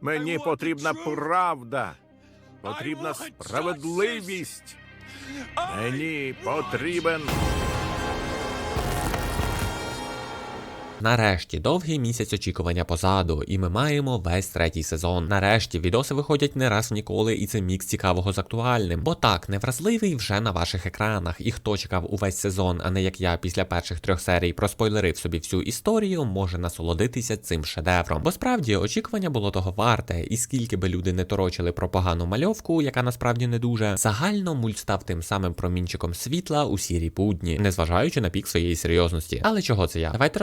Мені потрібна правда. Потрібна справедливість. Мені потрібен. Нарешті довгий місяць очікування позаду, і ми маємо весь третій сезон. Нарешті відоси виходять не раз в ніколи, і це мікс цікавого з актуальним. Бо так, невразливий вже на ваших екранах. І хто чекав увесь сезон, а не як я після перших трьох серій проспойлерив собі всю історію, може насолодитися цим шедевром. Бо справді очікування було того варте, і скільки би люди не торочили про погану мальовку, яка насправді не дуже, загально мульт став тим самим промінчиком світла у сірій будні, незважаючи на пік своєї серйозності. Але чого це я? Давайте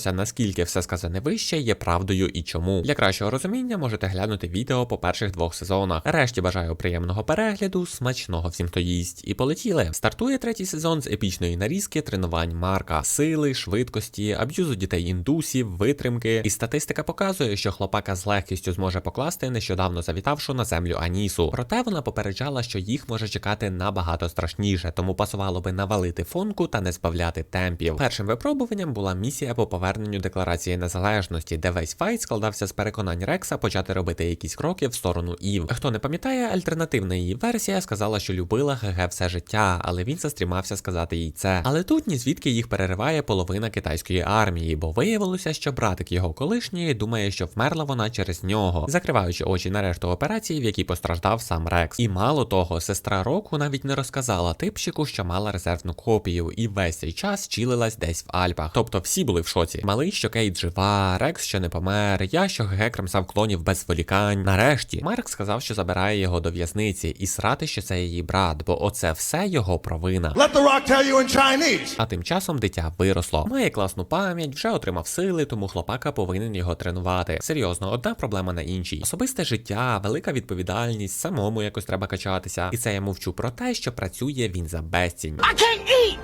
розберемося, наскільки все сказане вище є правдою і чому. Для кращого розуміння можете глянути відео по перших двох сезонах. Решті бажаю приємного перегляду, смачного всім хто їсть. І полетіли. Стартує третій сезон з епічної нарізки тренувань Марка, сили, швидкості, аб'юзу дітей індусів, витримки. І статистика показує, що хлопака з легкістю зможе покласти нещодавно завітавшу на землю Анісу. Проте вона попереджала, що їх може чекати набагато страшніше, тому пасувало би навалити фонку та не збавляти темпів. Першим випробуванням була місія по поверненню декларації незалежності, де весь файт складався з переконань Рекса почати робити якісь кроки в сторону Ів. Хто не пам'ятає, альтернативна її версія сказала, що любила ГГ все життя, але він застрімався сказати їй це. Але тут ні звідки їх перериває половина китайської армії, бо виявилося, що братик його колишньої думає, що вмерла вона через нього, закриваючи очі на решту операції, в якій постраждав сам Рекс. І мало того, сестра Року навіть не розказала типчику, що мала резервну копію, і весь цей час чілилась десь в Альпах. Тобто всі були в шоці. Малий, що Кейт жива, Рекс ще не помер, я що ГГ кремсав клонів без зволікань. Нарешті Марк сказав, що забирає його до в'язниці, і срати, що це її брат, бо оце все його провина. Let the rock tell you in Chinese. А тим часом дитя виросло. Має класну пам'ять, вже отримав сили, тому хлопака повинен його тренувати. Серйозно, одна проблема на іншій. Особисте життя, велика відповідальність, самому якось треба качатися. І це я мовчу про те, що працює він за безцінь. I can't eat.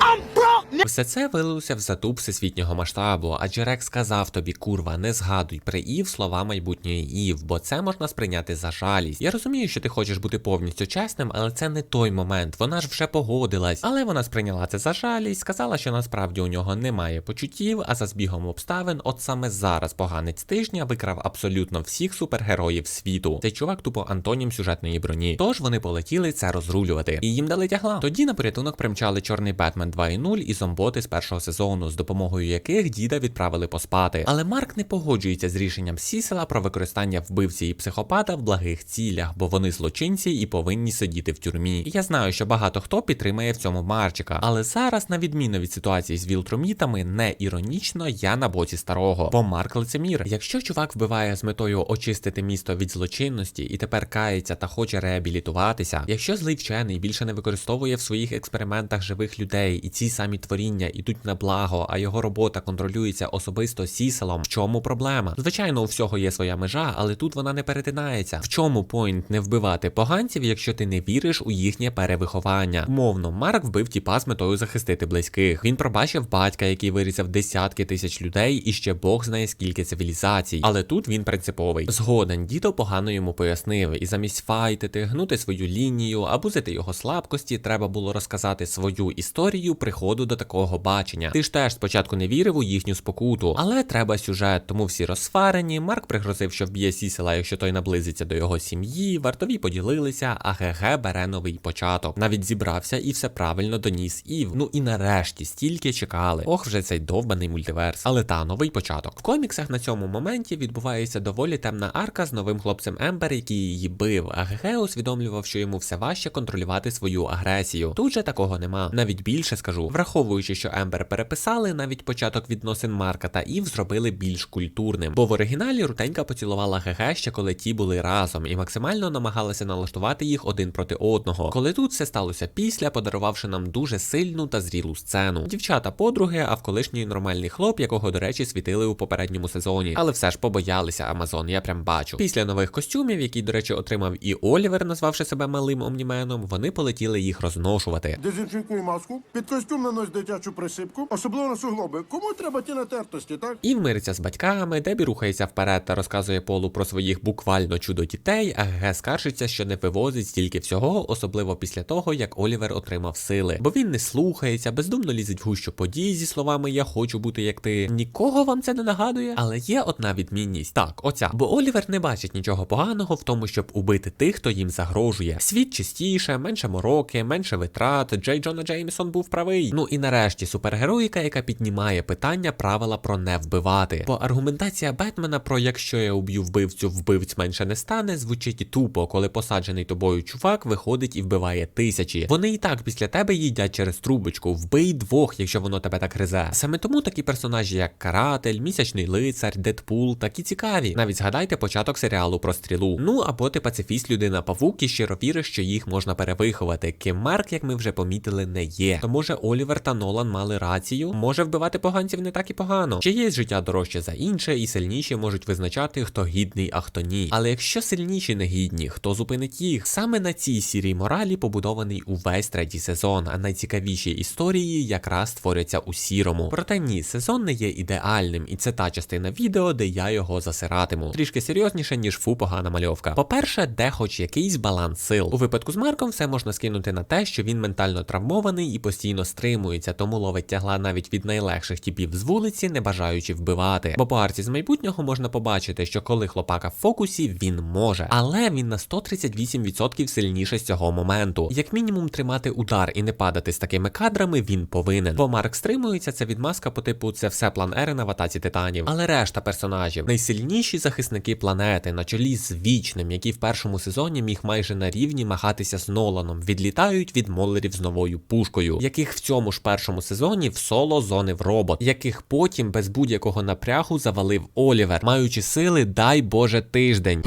I'm. Все це вилилося в затуп всесвітнього масштабу, адже Рекс сказав тобі, курва, не згадуй при Ів слова майбутньої Ів, бо це можна сприйняти за жалість. Я розумію, що ти хочеш бути повністю чесним, але це не той момент. Вона ж вже погодилась. Але вона сприйняла це за жалість, сказала, що насправді у нього немає почуттів, а за збігом обставин, от саме зараз поганець тижня викрав абсолютно всіх супергероїв світу. Цей чувак тупо антонім сюжетної броні. Тож вони полетіли це розрулювати. І їм дали тягла. Тоді на порятунок примчали чорний Бетмен 2.0 і зомботи з першого сезону, з допомогою яких діда відправили поспати. Але Марк не погоджується з рішенням Сісела про використання вбивці і психопата в благих цілях, бо вони злочинці і повинні сидіти в тюрмі. І я знаю, що багато хто підтримає в цьому Марчика, але зараз, на відміну від ситуації з вілтромітами, не іронічно я на боці старого. Бо Марк лицемір. Якщо чувак вбиває з метою очистити місто від злочинності і тепер кається та хоче реабілітуватися, якщо злий вчений більше не використовує в своїх експериментах живих людей, і ці самі творіння ідуть на благо, а його робота контролюється особисто сіселом, в чому проблема? Звичайно, у всього є своя межа, але тут вона не перетинається. В чому пойнт не вбивати поганців, якщо ти не віриш у їхнє перевиховання? Мовно, Марк вбив тіпа з метою захистити близьких. Він пробачив батька, який вирізав десятки тисяч людей, і ще Бог знає скільки цивілізацій. Але тут він принциповий. Згоден, дідо погано йому пояснив, і замість файтити, гнути свою лінію, абузити його слабкості, треба було розказати свою історію приходу до такого бачення. Ти ж теж спочатку не вірив у їхню спокуту, але треба сюжет, тому всі розсварені. Марк пригрозив, що вб'є сісела, якщо той наблизиться до його сім'ї. Вартові поділилися, а ГГ бере новий початок. Навіть зібрався і все правильно доніс Ів. Ну і нарешті стільки чекали. Ох, вже цей довбаний мультиверс. Але та новий початок. В коміксах на цьому моменті відбувається доволі темна арка з новим хлопцем Ембер, який її бив. А ГГ усвідомлював, що йому все важче контролювати свою агресію. Тут же такого нема. Навіть більше скажу, враховуючи, що Ембер переписали, навіть початок відносин Марка та Ів зробили більш культурним. Бо в оригіналі Рутенька поцілувала ГГ ще коли ті були разом, і максимально намагалася налаштувати їх один проти одного. Коли тут все сталося після, подарувавши нам дуже сильну та зрілу сцену. Дівчата подруги, а в колишній нормальний хлоп, якого, до речі, світили у попередньому сезоні. Але все ж побоялися Амазон, я прям бачу. Після нових костюмів, які, до речі, отримав і Олівер, назвавши себе малим омніменом, вони полетіли їх розношувати. Дезінфікуй маску. Під костюм нанось дитячу присипку, особливо на суглоби. Кому треба ті натертості, так? Ів мириться з батьками, Дебі рухається вперед та розказує Полу про своїх буквально чудо дітей, а Ге скаржиться, що не вивозить стільки всього, особливо після того, як Олівер отримав сили. Бо він не слухається, бездумно лізить в гущу подій зі словами Я хочу бути як ти. Нікого вам це не нагадує, але є одна відмінність. Так, оця. Бо Олівер не бачить нічого поганого в тому, щоб убити тих, хто їм загрожує. Світ чистіше, менше мороки, менше витрат. Джей Джона Джеймісон був правий. Ну і нарешті супергероїка, яка піднімає питання правила про не вбивати. Бо аргументація Бетмена про якщо я уб'ю вбивцю, вбивць менше не стане, звучить тупо, коли посаджений тобою чувак виходить і вбиває тисячі. Вони і так після тебе їдять через трубочку. Вбий двох, якщо воно тебе так гризе. Саме тому такі персонажі, як Каратель, Місячний лицар, Дедпул, такі цікаві. Навіть згадайте початок серіалу про стрілу. Ну або ти пацифіст людина павук і щиро віриш, що їх можна перевиховати. Ким Марк, як ми вже помітили, не є. То може Олівер та Нолан мали рацію? Може вбивати поганців не так і погано. Чиєсь життя дорожче за інше, і сильніші можуть визначати, хто гідний, а хто ні. Але якщо сильніші не гідні, хто зупинить їх? Саме на цій сірій моралі побудований увесь третій сезон, а найцікавіші історії якраз створюються у сірому. Проте ні, сезон не є ідеальним, і це та частина відео, де я його засиратиму. Трішки серйозніше, ніж фу погана мальовка. По-перше, де хоч якийсь баланс сил. У випадку з Марком все можна скинути на те, що він ментально травмований і постійно стримується, тому ловить тягла навіть від найлегших типів з вулиці, не бажаючи вбивати. Бо по арці з майбутнього можна побачити, що коли хлопака в фокусі, він може, але він на 138% сильніше з цього моменту. Як мінімум тримати удар і не падати з такими кадрами він повинен. Бо Марк стримується, це відмазка по типу це все план Ерена в атаці титанів. Але решта персонажів найсильніші захисники планети на чолі з вічним, який в першому сезоні міг майже на рівні махатися з Ноланом, відлітають від молерів з новою пушкою, яких в цьому ж першому сезоні в соло зонив робот, яких потім без будь-якого напрягу завалив Олівер, маючи сили, дай Боже, тиждень.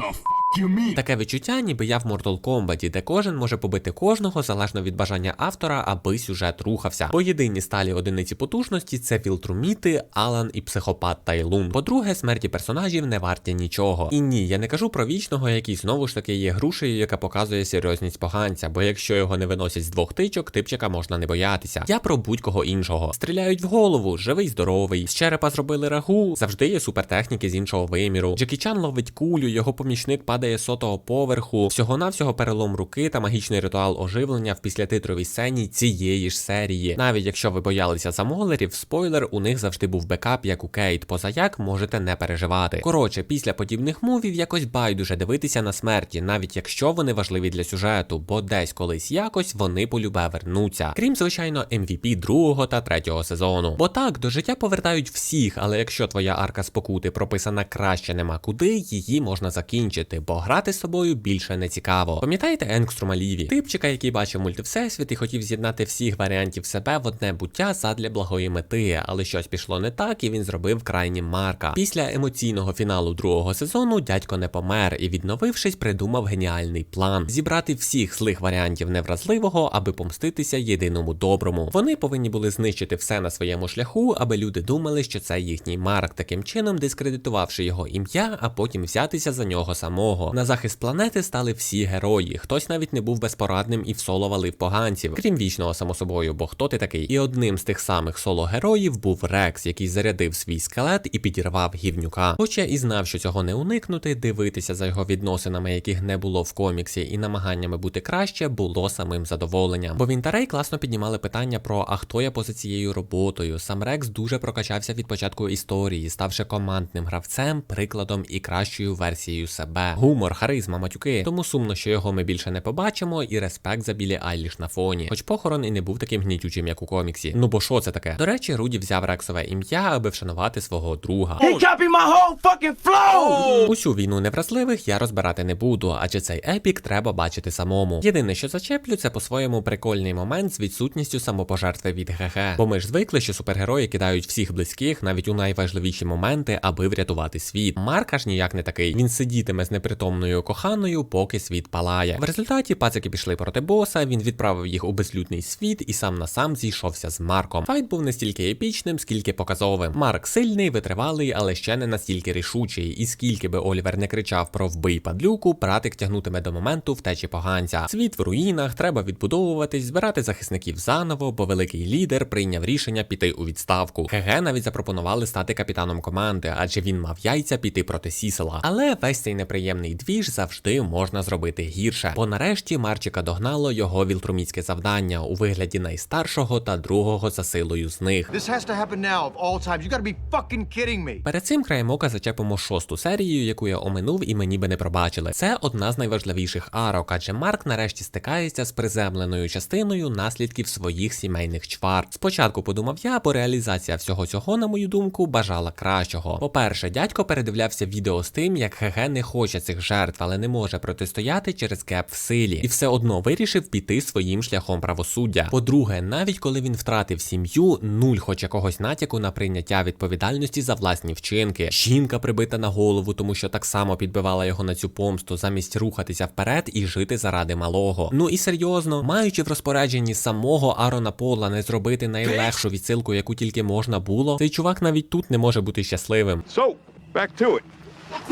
Таке відчуття, ніби я в Mortal Kombat, де кожен може побити кожного залежно від бажання автора, аби сюжет рухався. Бо єдині сталі одиниці потужності це філтруміти, Алан і психопат Тайлун. По-друге, смерті персонажів не варті нічого. І ні, я не кажу про вічного, який знову ж таки є грушею, яка показує серйозність поганця, бо якщо його не виносять з двох тичок, типчика можна не боятися. Я про будь-кого іншого. Стріляють в голову, живий, здоровий. З черепа зробили рагу, завжди є супертехніки з іншого виміру. Джекі Чан ловить кулю, його помічник падає з сотого поверху, всього-навсього перелом руки та магічний ритуал оживлення в післятитровій сцені цієї ж серії. Навіть якщо ви боялися за молерів, спойлер, у них завжди був бекап, як у Кейт, поза як можете не переживати. Коротше, після подібних мувів якось байдуже дивитися на смерті, навіть якщо вони важливі для сюжету, бо десь колись якось вони полюбе вернуться. Крім звичайно, MVP другого та третього сезону. Бо так, до життя повертають всіх, але якщо твоя арка спокути прописана краще нема куди, її можна закінчити, бо грати з собою більше не цікаво. Пам'ятаєте Енгструма Ліві? Типчика, який бачив мультивсесвіт і хотів з'єднати всіх варіантів себе в одне буття задля благої мети, але щось пішло не так, і він зробив крайнім Марка. Після емоційного фіналу другого сезону дядько не помер і, відновившись, придумав геніальний план: зібрати всіх злих варіантів невразливого, аби помститися єдиному доброму. Вони повинні були знищити все на своєму шляху, аби люди думали, що це їхній Марк, таким чином дискредитувавши його ім'я, а потім взятися за нього самого. На захист планети стали всі герої. Хтось навіть не був безпорадним і в соло валив поганців, крім вічного само собою, бо хто ти такий? І одним з тих самих соло-героїв був Рекс, який зарядив свій скелет і підірвав гівнюка. Хоча і знав, що цього не уникнути, дивитися за його відносинами, яких не було в коміксі, і намаганнями бути краще, було самим задоволенням. Бо він та Рей класно піднімали питання про а хто я поза цією роботою. Сам Рекс дуже прокачався від початку історії, ставши командним гравцем, прикладом і кращою версією себе. Гумор, харизма, матюки. Тому сумно, що його ми більше не побачимо, і респект за білі Айліш на фоні. Хоч похорон і не був таким гнітючим, як у коміксі. Ну бо що це таке? До речі, Руді взяв Рексове ім'я, аби вшанувати свого друга. He copied my whole fucking flow! Усю війну невразливих я розбирати не буду, адже цей епік треба бачити самому. Єдине, що зачеплю, це по-своєму прикольний момент з відсутністю самопожертви від ГГ. Бо ми ж звикли, що супергерої кидають всіх близьких навіть у найважливіші моменти, аби врятувати світ. Марк аж ніяк не такий. Він сидітиме з непритомним непритомною коханою, поки світ палає. В результаті пацики пішли проти боса, він відправив їх у безлюдний світ і сам на сам зійшовся з Марком. Файт був не стільки епічним, скільки показовим. Марк сильний, витривалий, але ще не настільки рішучий. І скільки би Олівер не кричав про вбий падлюку, братик тягнутиме до моменту втечі поганця. Світ в руїнах, треба відбудовуватись, збирати захисників заново, бо великий лідер прийняв рішення піти у відставку. ГГ навіть запропонували стати капітаном команди, адже він мав яйця піти проти Сісела. Але весь цей неприємний двіж завжди можна зробити гірше. Бо нарешті Марчика догнало його вілтруміцьке завдання у вигляді найстаршого та другого за силою з них. Перед цим краєм ока зачепимо шосту серію, яку я оминув і мені би не пробачили. Це одна з найважливіших арок, адже Марк нарешті стикається з приземленою частиною наслідків своїх сімейних чвар. Спочатку подумав я, бо реалізація всього цього, на мою думку, бажала кращого. По-перше, дядько передивлявся відео з тим, як ГГ не хоче цих жертв, але не може протистояти через кеп в силі, і все одно вирішив піти своїм шляхом правосуддя. По-друге, навіть коли він втратив сім'ю, нуль хоч якогось натяку на прийняття відповідальності за власні вчинки. Жінка прибита на голову, тому що так само підбивала його на цю помсту, замість рухатися вперед і жити заради малого. Ну і серйозно, маючи в розпорядженні самого Арона Пола не зробити найлегшу відсилку, яку тільки можна було, цей чувак навіть тут не може бути щасливим. So, back to it.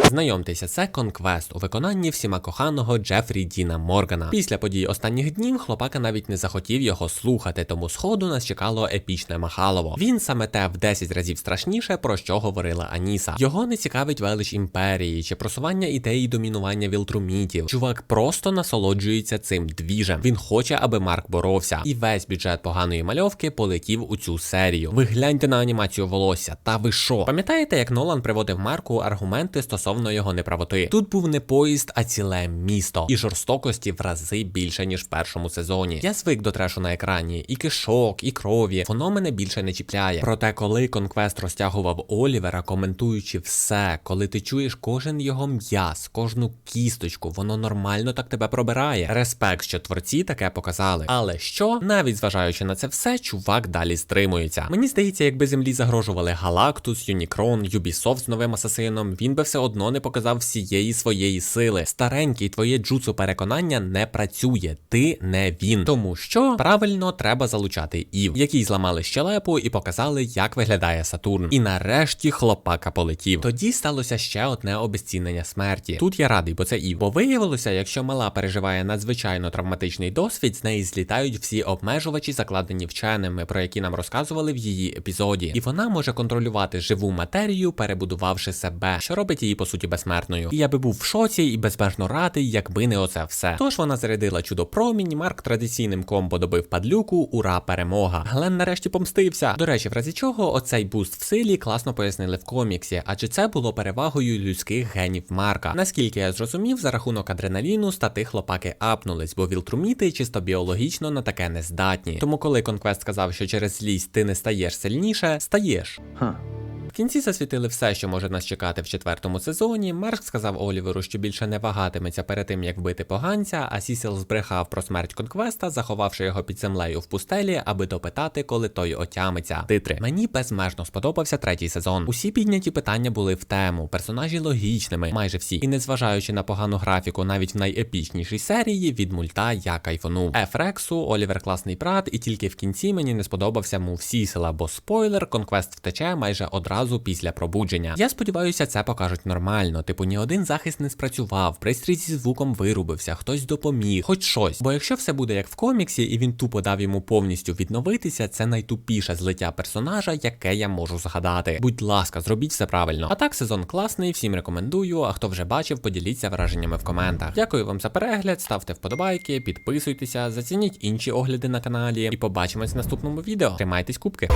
Знайомтеся, це конквест у виконанні всіма коханого Джефрі Діна Моргана. Після подій останніх днів хлопака навіть не захотів його слухати, тому сходу нас чекало епічне Махалово. Він саме те в 10 разів страшніше, про що говорила Аніса. Його не цікавить велич імперії чи просування ідеї домінування вілтрумітів. Чувак просто насолоджується цим двіжем. Він хоче, аби Марк боровся, і весь бюджет поганої мальовки полетів у цю серію. Ви гляньте на анімацію волосся. Та ви що? Пам'ятаєте, як Нолан приводив Марку аргументи стосовно його неправоти? Тут був не поїзд, а ціле місто, і жорстокості в рази більше ніж в першому сезоні. Я звик до трешу на екрані, і кишок, і крові. Воно мене більше не чіпляє. Проте, коли конквест розтягував Олівера, коментуючи все, коли ти чуєш кожен його м'яз, кожну кісточку, воно нормально так тебе пробирає. Респект, що творці таке показали. Але що, навіть зважаючи на це все, чувак далі стримується. Мені здається, якби землі загрожували Галактус, Юнікрон, Юбісофт з новим асасином, він би все одно не показав всієї своєї сили. Старенький, твоє джуцу переконання не працює. Ти не він. Тому що правильно треба залучати Ів, який зламали щелепу і показали, як виглядає Сатурн. І нарешті хлопака полетів. Тоді сталося ще одне обезцінення смерті. Тут я радий, бо це Ів. Бо виявилося, якщо мала переживає надзвичайно травматичний досвід, з неї злітають всі обмежувачі, закладені вченими, про які нам розказували в її епізоді. І вона може контролювати живу матерію, перебудувавши себе, що робить її по суті безсмертною. І я би був в шоці і безмежно радий, якби не оце все. Тож вона зарядила чудо промінь, Марк традиційним комбо добив падлюку, ура, перемога. Глен нарешті помстився. До речі, в разі чого оцей буст в силі класно пояснили в коміксі, адже це було перевагою людських генів Марка. Наскільки я зрозумів, за рахунок адреналіну стати хлопаки апнулись, бо вілтруміти чисто біологічно на таке не здатні. Тому коли Конквест сказав, що через злість ти не стаєш сильніше, стаєш. В кінці засвітили все, що може нас чекати в четвертому сезоні. Марк сказав Оліверу, що більше не вагатиметься перед тим, як вбити поганця, а Сісіл збрехав про смерть конквеста, заховавши його під землею в пустелі, аби допитати, коли той отямиться. Титри. Мені безмежно сподобався третій сезон. Усі підняті питання були в тему, персонажі логічними, майже всі. І незважаючи на погану графіку, навіть в найепічнішій серії від мульта я кайфанув. Ефрексу, Олівер класний брат, і тільки в кінці мені не сподобався мув Сісела, бо спойлер, конквест втече майже одразу після пробудження. Я сподіваюся, це покажуть нормально. Типу, ні один захист не спрацював, пристрій зі звуком вирубився, хтось допоміг, хоч щось. Бо якщо все буде як в коміксі, і він тупо дав йому повністю відновитися, це найтупіше злиття персонажа, яке я можу згадати. Будь ласка, зробіть все правильно. А так, сезон класний, всім рекомендую. А хто вже бачив, поділіться враженнями в коментах. Дякую вам за перегляд, ставте вподобайки, підписуйтеся, зацініть інші огляди на каналі. І побачимось в наступному відео. Тримайтесь кубки.